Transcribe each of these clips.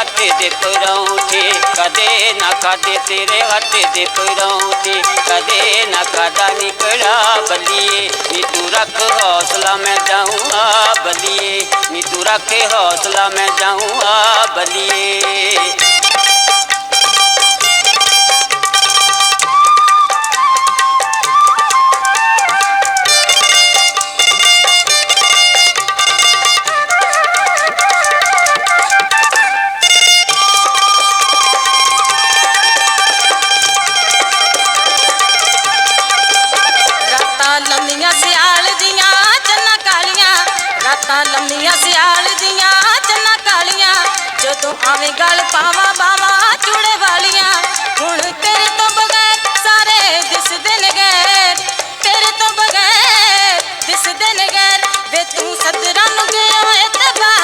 ਹੱਥ ਦੇ ਪਰੌਂਠੇ, ਕਦੇ ਨਾ ਖਾਦੇ ਤੇਰੇ ਹੱਥ ਦੇ ਪਰੌਂਠੇ, ਕਦੇ ਨਾ ਖਾਦਾ ਨਿਕੜਾ ਬਲੀਏ। ਨੀ ਤੂੰ ਰੱਖ ਹੌਸਲਾ, ਮੈਂ ਜਾਊਂ ਆ ਬਲੀਏ। ਨੀ ਤੂੰ ਰੱਖ ਹੌਸਲਾ, ਮੈਂ ਜਾਊਂ ਆ ਬਲੀਏ। ਰਾਤਾਂ ਲੰਮੀਆਂ ਸਿਆਲ ਦੀਆਂ ਚੰਨਾ ਕਾਲੀਆਂ। ਜਦੋਂ ਆਵੇਂ ਗਲ ਪਾਵਾਂ ਬਾਵਾਂ ਚੂੜੇ ਵਾਲੀਆਂ। ਹੁਣ ਤੇਰੇ ਤੋਂ ਬਗੈਰ ਸਾਰੇ ਦਿਸਦੇ ਨੇ ਗੈਰ ਤੇਰੇ ਤੋਂ ਬਗੈਰ ਦਿਸਦੇ ਨੇ ਗੈਰ ਵੇ ਤੂੰ ਸੱਜਰਾਂ ਨੂੰ ਗਿਓ ਇਤਬਾਹ ਕਰਕੇ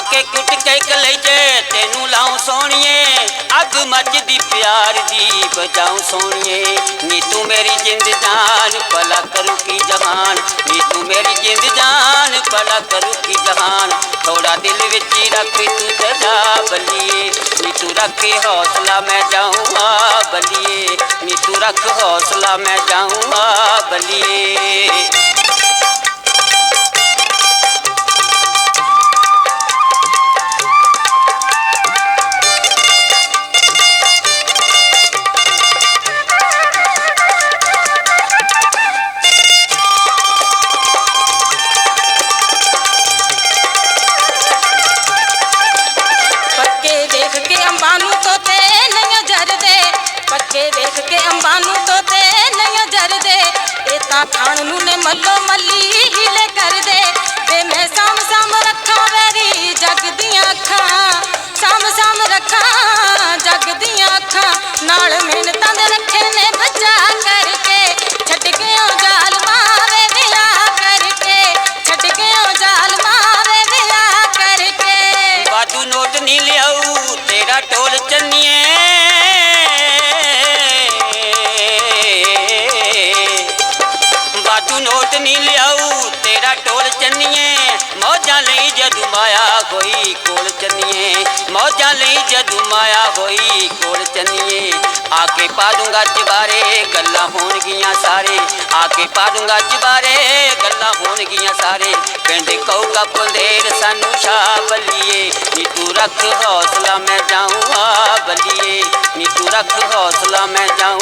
ਆ ਕੇ ਕੁੱਟ ਕੇ ਕਲੇਜੇ ਤੈਨੂੰ ਲਾਉ ਸੋਣੀਏ ਅੱਗ ਮੱਚਦੀ ਪਿਆਰ ਦੀ ਬਜਾਉ ਸੋਣੀਏ ਨੀ ਤੂੰ ਮੇਰੀ ਜਿੰਦ ਜਾਨ, ਭਲਾ ਕਰੂ ਕੀ ਜਹਾਨ ਨੀ ਤੂੰ ਮੇਰੀ ਜਿੰਦ ਜਾਨ, ਭਲਾ ਕਰੂ ਕੀ ਜਹਾਨ ਥੋੜਾ ਦਿਲ ਵਿੱਚ ਹੀ ਰੱਖ ਤੂੰ ਸਦਾ ਬੱਲੀਏ। ਨੀ ਤੂੰ ਰੱਖ ਹੌਸਲਾ ਮੈਂ ਜਾਊਂ ਆ ਬੱਲੀਏ। ਨੀ ਤੂੰ ਰੱਖ ਹੌਸਲਾ ਮੈਂ ਜਾਊਂ ਆ ਬੱਲੀਏ। ਤਾਂ ਖਾਣ ਨੂੰ ਨੇ ਮੱਲੋ ਮੱਲੀ ਹੀਲੇ ਕਰਦੇ। ਵੇ ਮੈਂ ਸਾਮ ਸਾਮ ਰੱਖਾਂ ਵੈਰੀ ਜਗ ਦੀਆਂ ਅੱਖਾਂ ਲਈ ਜਦੂ ਮਾਇਆ ਹੋਈ ਕੋਲ ਚੰਨੀਏ ਮੌਜਾਂ ਲਈ ਜਦੂ ਮਾਇਆ ਹੋਈ ਕੋਲ ਚੰਨੀਏ ਆ ਕੇ ਪਾ ਦੂੰਗਾ ਚਬਾਰੇ ਗੱਲਾਂ ਹੋਣਗੀਆਂ ਸਾਰੇ ਆ ਕੇ ਪਾ ਦੂੰਗਾ ਚਬਾਰੇ ਗੱਲਾਂ ਹੋਣਗੀਆਂ ਸਾਰੇ ਪਿੰਡ ਕਹੂਗਾ ਪੰਦੇਰ ਸਾਨੂੰ ਛਾ ਬੱਲੀਏ ਨੀ ਤੂੰ ਰੱਖ ਹੌਸਲਾ ਮੈਂ ਜਾਊਂ ਆ ਬੱਲੀਏ ਨੀ ਤੂੰ ਰੱਖ ਹੌਸਲਾ ਮੈਂ ਜਾਊਂ